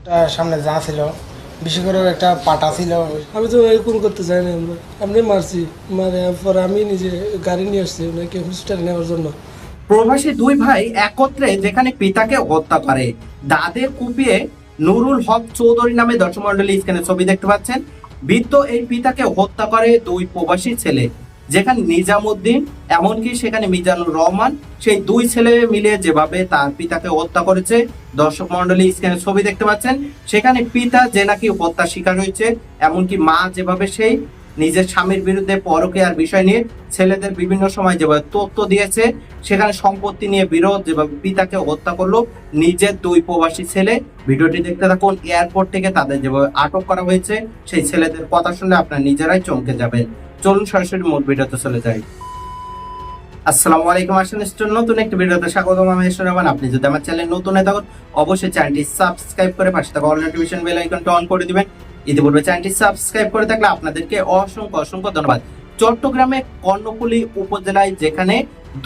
একটা সামনে যা ছিল বিশেষ করে একটা পাটা ছিল। আমি তো এরকম করতে চাই না আমরা। আপনি মারছি। মারে পরে আমি নিজে গাড়ি নিয়ে আসছি ওনাকে হসপিটালে নেওয়ার জন্য। প্রবাসী দুই ভাই একত্রে যেখানে পিতাকে হত্যা করে দাদে কুপিয়ে নুরুল হক চৌধুরী নামে দর্শক মন্ডলী স্ক্রিনে ছবি দেখতে পাচ্ছেন। বৃদ্ধ এই পিতাকে হত্যা করে দুই প্রবাসী ছেলে। যেখানে নিজামুদ্দিন, এমনকি সেখানে মিজানুর রহমান, সেই দুই ছেলে মিলে যেভাবে তার পিতাকে হত্যা করেছে, দর্শক মন্ডলী স্ক্রিনে ছবি দেখতে পাচ্ছেন, সেখানে পিতা যে নাকি হত্যা শিকার হয়েছে, এমনকি মা যেভাবে সেই নিজের স্বামীর বিরুদ্ধে পরকীয়ার বিষয় নিয়ে ছেলেদের বিভিন্ন সময় যেভাবে তথ্য দিয়েছে, সেখানে সম্পত্তি নিয়ে বিরোধ যেভাবে পিতাকে হত্যা করল, নিজের দুই প্রবাসী ছেলে, ভিডিওটি দেখতে থাকুন, এয়ারপোর্ট থেকে তাদের যেভাবে আটক করা হয়েছে, সেই ছেলেদের কথা শুনলে আপনার নিজেরাই চমকে যাবেন। চলুন সরাসরি মূল ভিডিওতে চলে যাই। আসসালামু আলাইকুম, আসেন নতুন একটি ভিডিওতে স্বাগতম। আমি ঈশ্বর রহমান। আপনি যদি আমার চ্যানেল নতুন হয়ে থাকুন, অবশ্যই চ্যানেলটি সাবস্ক্রাইব করে পাশে থাকা অল নোটিফিকেশন বেল আইকনটা অন করে দিবেন। ইতিপূর্বে চ্যানেলটি সাবস্ক্রাইব করে থাকলে আপনাদেরকে অসংখ্য অসংখ্য ধন্যবাদ। চট্টগ্রামে কর্ণফুলী উপজেলায় যেখানে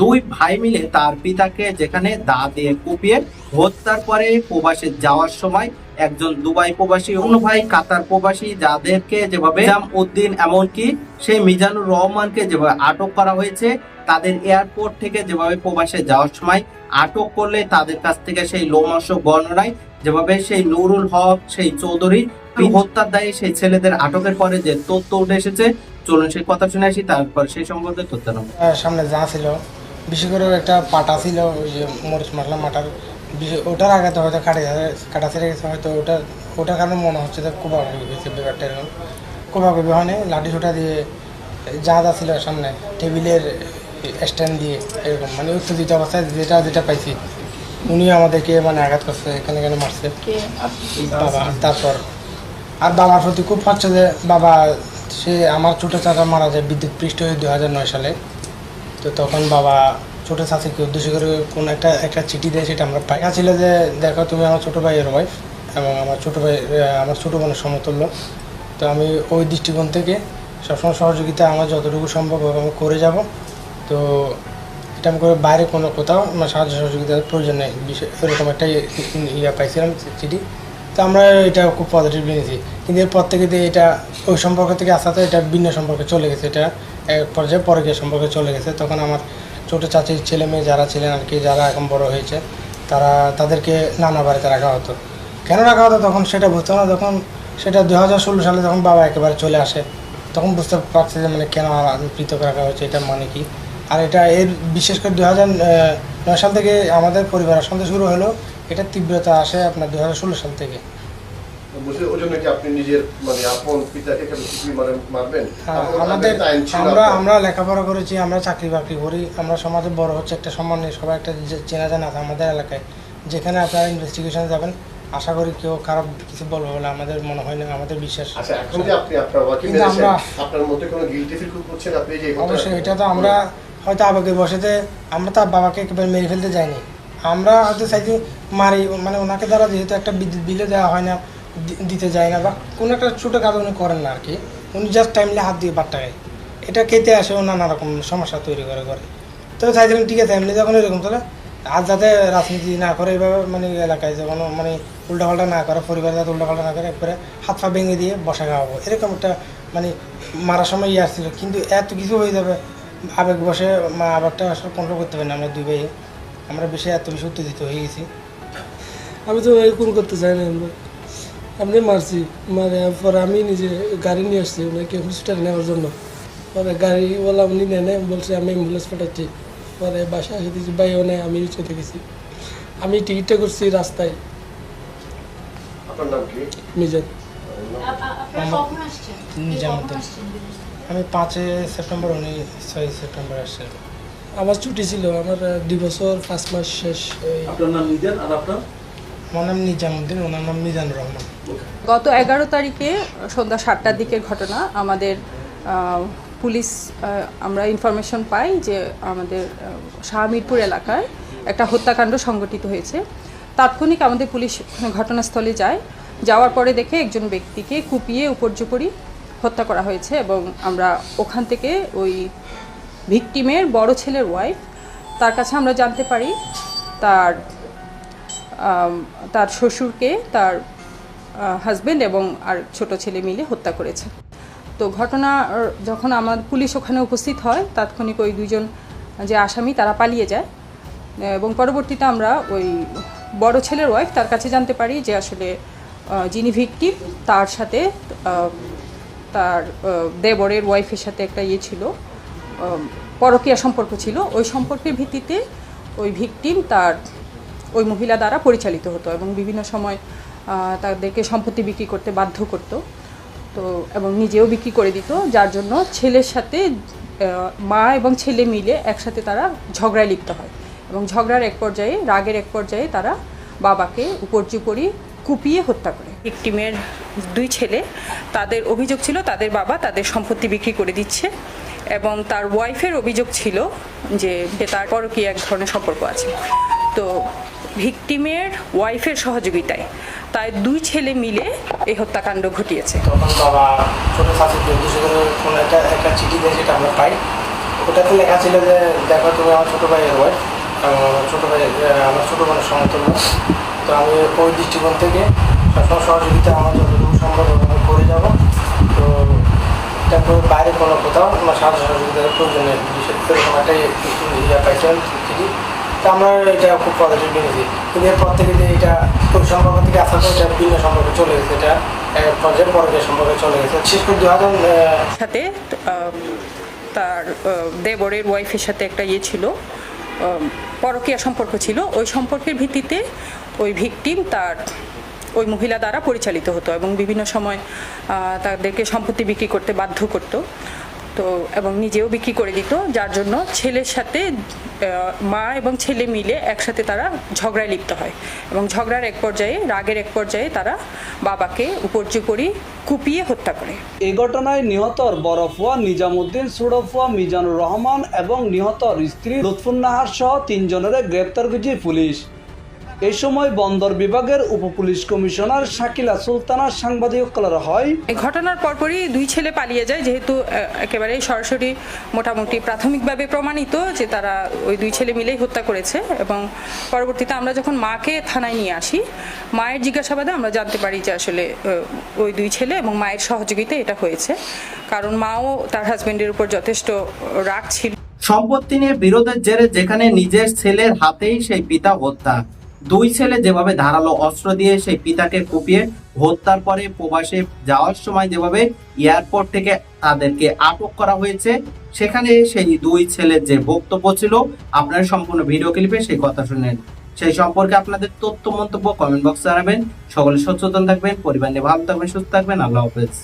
দুই ভাই মিলে তার পিতাকে যেখানে দা দিয়ে কুপিয়ে হত্যার পরে প্রবাসে যাওয়ার সময় একজন দুবাই প্রবাসী অন্য ভাই কাতার প্রবাসী যাদেরকে যেভাবে উদ্দিন এমনকি সেই মিজানুর রহমানকে যেভাবে আটক করা হয়েছে তাদের এয়ারপোর্ট থেকে যেভাবে প্রবাসে যাওয়ার সময় আটক করলে তাদের কাছ থেকে সেই লোমস বর্ণনায় যেভাবে সেই নুরুল হক সেই চৌধুরী হত্যার দায়ে সেই ছেলেদের আটকের পরে যে তথ্য উঠে এসেছে চলুন সেই কথা শুনে আসি তারপর সেই সম্বন্ধে তথ্য নেব। সামনে যা ছিল বিশেষ করে একটা পাটা ছিল ওই যে মরিচ মশলা মাটার ওটার আগে তো হয়তো কাটে কাটা ছেড়ে গেছে হয়তো ওটা ওটার কারণে মনে হচ্ছে যে কোবা গেছে ব্যাপারটা এরকম। কোবা কবি হয় লাঠি ছোটা দিয়ে যা যা ছিল সামনে টেবিলের স্ট্যান্ড দিয়ে এরকম মানে উত্তেজিত অবস্থায় যেটা যেটা পাইছি। উনি আমাদেরকে মানে আঘাত করছে এখানে এখানে মারছে? বাবা তারপর। আর বাবার প্রতি খুব হচ্ছে যে বাবা সে আমার ছোটো চাচা মারা যায় বিদ্যুৎ পৃষ্ঠ হয়ে দু হাজার নয় সালে। তো তখন বাবা ছোটো চাচিকে উদ্দেশ্য করে কোন একটা একটা চিঠি দেয়, সেটা আমরা পাই। ছিল যে, দেখো তুমি আমার ছোটো ভাইয়ের ওয়াইফ এবং আমার ছোটো ভাই আমার ছোটো বোনের সমতুল্য। তো আমি ওই দৃষ্টিকোণ থেকে সবসময় সহযোগিতা আমার যতটুকু সম্ভব আমি করে যাব। তো এটা আমি করে বাইরে কোনো কোথাও আমার সাহায্য সহযোগিতার প্রয়োজন নেই। বিষয় এরকম একটা ইয়া পাইছিলাম চিঠি। তো আমরা এটা খুব পজিটিভ নিয়েছি কিন্তু এরপর থেকে এটা, ওই সম্পর্ক থেকে আস্তে আস্তে এটা ভিন্ন সম্পর্কে চলে গেছে। এটা এক পর্যায়ে পরে গিয়ে সম্পর্কে চলে গেছে। তখন আমার ছোটো চাচির ছেলে মেয়ে যারা ছিলেন আর কি, যারা এখন বড় হয়েছে, তারা তাদেরকে নানা বাড়িতে রাখা হতো। কেন রাখা হতো তখন সেটা বুঝতো না। তখন সেটা দু হাজার ষোলো সালে যখন বাবা একেবারে চলে আসে, তখন বুঝতে পারছে যে মানে কেন পৃথক রাখা হয়েছে এটা মানে কি? আর এটা এর বিশেষ করে দু হাজার নয় সাল থেকে আমাদের পরিবার অশান্তি শুরু হলো, এটার তীব্রতা আসে আপনার দু হাজার ষোলো সাল থেকে। বুঝে ওই জন্য কি আপনি নিজের মানে আপন পিতাকে মানে মারবেন? হ্যাঁ, আমাদের আমরা আমরা লেখাপড়া করেছি আমরা চাকরি বাকরি করি। আমরা সমাজে বড় হচ্ছে একটা সম্মান নেই সবাই একটা চেনা জানা আছে আমাদের এলাকায়। যেখানে আপনারা ইনভেস্টিগেশন যাবেন আশা করি কেউ খারাপ কিছু বলবে বলে আমাদের মনে হয় না আমাদের বিশ্বাস। আচ্ছা এখন যে আপনি আপনার বাবাকে কিন্তু আমরা- আপনার মধ্যে কোনো গিলটি ফিল করছেন? আপনি যে অবশ্যই এটা তো আমরা হয়তো আবেগের বসেতে আমরা তার বাবাকে একেবারে মেরে ফেলতে যাইনি। আমরা হয়তো চাইছি মারি মানে ওনাকে দ্বারা যেহেতু একটা বিদ্যুৎ বিলে দেওয়া হয় না দিতে যায় না বা কোনো একটা ছোটো কাজ উনি করেন না আর কি উনি জাস্ট টাইমলি হাত দিয়ে বাট্টায় এটা খেতে আসেও নানা রকম সমস্যা তৈরি করে করে। তো চাইছিলাম ঠিক আছে, এমনি যখন এরকম, তাহলে আর যাতে রাজনীতি না করে এইভাবে মানে এলাকায় যখন মানে উল্টাপাল্টা না করে, পরিবার যাতে উল্টাপাল্টা না করে, একবারে হাত পা ভেঙে দিয়ে বসা খাওয়াবো। এরকম একটা মানে মারার সময় ইয়ে আসছিল। কিন্তু এত কিছু হয়ে যাবে, আবেগ বসে মা আবেগটা আসলে কন্ট্রোল করতে পারি না আমরা দুই ভাই। আমরা বেশি এত বেশি উত্তেজিত হয়ে গেছি। আমি তো এরকম করতে চাই না আপনি মারছি। মারে পরে আমি নিজে গাড়ি নিয়ে আসছি ওনাকে হসপিটালে নেওয়ার জন্য। পরে গাড়িওয়ালা উনি নেয় নেয় বলছে আমি অ্যাম্বুলেন্স পাঠাচ্ছি। পরে বাসায় এসে দিচ্ছি বাইও নেই আমি চলে গেছি। আমি টিকিটটা করছি রাস্তায়। আপনার মিজান। আমি পাঁচই সেপ্টেম্বর উনি ছয় সেপ্টেম্বর আসছে আমার ছুটি ছিল আমার দুই বছর পাঁচ মাস শেষ আপনার নাম নিজান আর আপনার? গত এগারো তারিখে সন্ধ্যা সাতটার দিকের ঘটনা, আমাদের পুলিশ আমরা ইনফরমেশন পাই যে আমাদের শাহমিরপুর এলাকায় একটা হত্যাকাণ্ড সংঘটিত হয়েছে। তাৎক্ষণিক আমাদের পুলিশ ঘটনাস্থলে যায়। যাওয়ার পরে দেখে একজন ব্যক্তিকে কুপিয়ে উপর্যুপরি হত্যা করা হয়েছে এবং আমরা ওখান থেকে ওই ভিকটিমের বড় ছেলের ওয়াইফ তার কাছে আমরা জানতে পারি তার তার শ্বশুরকে, তার হাজবেন্ড এবং আর ছোট ছেলে মিলে হত্যা করেছে। তো ঘটনা যখন আমার পুলিশ ওখানে উপস্থিত হয়, তাৎক্ষণিক ওই দুজন যে আসামি, তারা পালিয়ে যায়। এবং পরবর্তীতে আমরা ওই বড় ছেলের ওয়াইফ তার কাছে জানতে পারি যে আসলে যিনি ভিকটিম তার সাথে তার দেবরের ওয়াইফের সাথে একটা ইয়ে ছিল পরকীয়া সম্পর্ক ছিল। ওই সম্পর্কের ভিত্তিতে ওই ভিকটিম তার ওই মহিলা দ্বারা পরিচালিত হতো এবং বিভিন্ন সময় তাদেরকে সম্পত্তি বিক্রি করতে বাধ্য করতো। তো, এবং নিজেও বিক্রি করে দিত, যার জন্য ছেলের সাথে মা এবং ছেলে মিলে একসাথে তারা ঝগড়ায় লিপ্ত হয়। এবং ঝগড়ার এক পর্যায়ে, রাগের এক পর্যায়ে তারা বাবাকে উপর্যুপরি কুপিয়ে হত্যা করে। ভিকটিমের দুই ছেলে, তাদের অভিযোগ ছিল তাদের বাবা তাদের সম্পত্তি বিক্রি করে দিচ্ছে এবং তার ওয়াইফের অভিযোগ ছিল যে তারপরও তার কি এক ধরনের সম্পর্ক আছে। তো ভিকটিমের ওয়াইফের সহযোগিতায়। তাই দুই ছেলে মিলে এই হত্যাকাণ্ড ঘটিয়েছে। তখন বাবা ছোটো শাশুড়ি কোনো একটা একটা চিঠি দিয়ে যেটা আমরা পাই। ওটাতে লেখা ছিল যে, দেখো, তুমি আমার ছোটো ভাইয়ের ওয়াইফ ছোটো ভাই আমার ছোটো বোনের সমতুল্য। তো আমি ওই দৃষ্টিকোণ থেকে সবসময় সহযোগিতা আমার যতটুকু সম্ভব আমি করে যাব। তো তারপর বাইরে কোনো কোথাও আমার সাহায্য সহযোগিতার প্রয়োজনে বিশেষ করে এরকম একটা ইয়ে পাইছিলাম চিঠি। তো আমরা এটা খুব পজিটিভ নিয়েছি কিন্তু এরপর থেকে যে এটা সম্পর্ক থেকে আসার পর এটা ভিন্ন সম্পর্কে চলে গেছে। এটা এক পর্যায়ে পরকে সম্পর্কে চলে গেছে। শেষ করে দু হাজার সাথে তার দেবরের ওয়াইফের সাথে একটা ইয়ে ছিল পরকীয়া সম্পর্ক ছিল। ওই সম্পর্কের ভিত্তিতে ওই ভিকটিম তার, ওই মহিলা দ্বারা পরিচালিত হতো এবং বিভিন্ন সময় তাদেরকে সম্পত্তি বিক্রি করতে বাধ্য করতো। তো, এবং নিজেও বিক্রি করে দিত, যার জন্য ছেলের সাথে মা এবং ছেলে মিলে একসাথে তারা ঝগড়ায় লিপ্ত হয়। এবং ঝগড়ার এক পর্যায়ে, রাগের এক পর্যায়ে তারা বাবাকে উপর্যুপরি কুপিয়ে হত্যা করে। এই ঘটনায় নিহতর বরফুয়া নিজামুদ্দিন, সুরফুয়া মিজানুর রহমান এবং নিহতর স্ত্রী লুৎফুন্নাহার সহ তিনজনের গ্রেপ্তার করেছে পুলিশ। এই সময় বন্দর বিভাগের উপপুলিশ কমিশনার শাকিলা সুলতানা সাংবাদিক করা হয় এই ঘটনার পরপরই দুই ছেলে পালিয়ে যায় যেহেতু একেবারে সরাসরি মোটামুটি প্রাথমিকভাবে প্রমাণিত যে তারা ওই দুই ছেলে মিলেই হত্যা করেছে এবং পরবর্তীতে আমরা যখন মাকে থানায় নিয়ে আসি মায়ের জিজ্ঞাসাবাদে আমরা জানতে পারি যে আসলে ওই দুই ছেলে এবং মায়ের সহযোগিতায় এটা হয়েছে। কারণ মাও তার হাজবেন্ডের উপর যথেষ্ট রাগ ছিল। সম্পত্তি নিয়ে বিরোধের জেরে যেখানে নিজের ছেলের হাতেই সেই পিতা হত্যা দুই ছেলে যেভাবে ধারালো অস্ত্র দিয়ে সেই পিতাকে কুপিয়ে হত্যার পরে প্রবাসে যাওয়ার সময় যেভাবে এয়ারপোর্ট থেকে তাদেরকে আটক করা হয়েছে, সেখানে সেই দুই ছেলের যে বক্তব্য ছিল, আপনারা সম্পূর্ণ ভিডিও ক্লিপে সেই কথা শুনেন সেই সম্পর্কে আপনাদের তথ্য, মন্তব্য কমেন্ট বক্সে জানাবেন। সকলে সচেতন থাকবেন, পরিবার নিয়ে ভালো থাকবেন, সুস্থ থাকবেন। আল্লাহ হাফেজ।